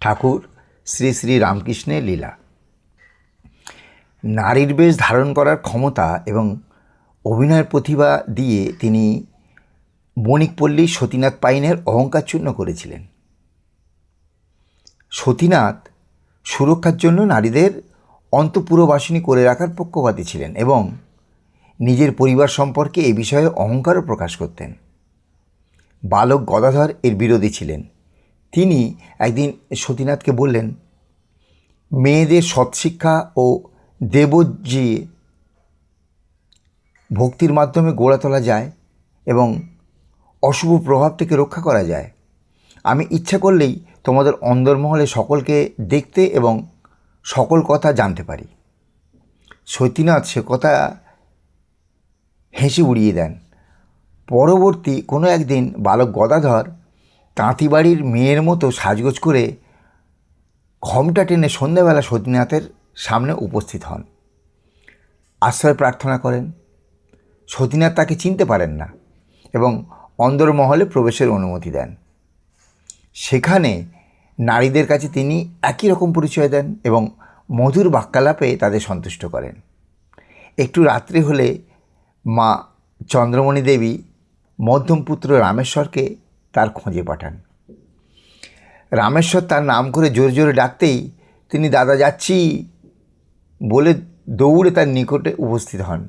ঠাকুর শ্রী শ্রী রামকৃষ্ণের লীলা। নারীর বেশ ধারণ করার ক্ষমতা এবং অভিনয়ের প্রতিভা দিয়ে তিনি বণিকপল্লী সতীনাথ পাইনের অহংকার চূর্ণ করেছিলেন। সতীনাথ সুরক্ষার জন্য নারীদের অন্তপুরবাসিনী করে রাখার পক্ষপাতী ছিলেন এবং নিজের পরিবার সম্পর্কে এ বিষয়ে অহংকারও প্রকাশ করতেন। বালক গদাধর এর বিরোধী ছিলেন। তিনি একদিন সতীনাথকে বললেন, মেয়েদের সৎশিক্ষা ও দেবজ্জি ভক্তির মাধ্যমে গড়ে তোলা যায় এবং অশুভ প্রভাব থেকে রক্ষা করা যায়। আমি ইচ্ছা করলেই তোমাদের অন্দরমহলে সকলকে দেখতে এবং সকল কথা জানতে পারি সতীনাথ সে কথা হেসে উড়িয়ে দেন। পরবর্তী কোনো একদিন বালক গদাধর তাঁতিবাড়ির মেয়ের মতো সাজগোজ করে ঘমটা টেনে সন্ধ্যাবেলা সতীনাথের সামনে উপস্থিত হন। আশ্রয় প্রার্থনা করেন। সতীনাথ তাকে চিনতে পারেন না এবং অন্দরমহলে প্রবেশের অনুমতি দেন। সেখানে নারীদের কাছে তিনি একই রকম পরিচয় দেন এবং মধুর বাক্যালাপে তাদের সন্তুষ্ট করেন। একটু রাত্রি হলে মা চন্দ্রমণি দেবী মধ্যম পুত্র রামেশ্বরকে তার খোঁজে পাঠান। রামেশ্বর তার নাম করে জোরে জোরে ডাকতেই তিনি, দাদা, যাচ্ছি বলে দৌড়ে তার নিকটে উপস্থিত হন।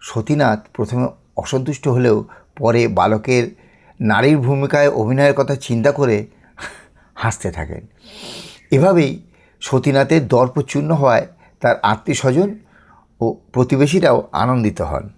সতীনাথ প্রথমে অসন্তুষ্ট হলেও পরে বালকের নারীর ভূমিকায় অভিনয়ের কথা চিন্তা করে হাসতে থাকেন। এভাবেই সতীনাথের দর্প চূর্ণ হওয়ায় তার আত্মীয় স্বজন ও প্রতিবেশীরাও আনন্দিত হন।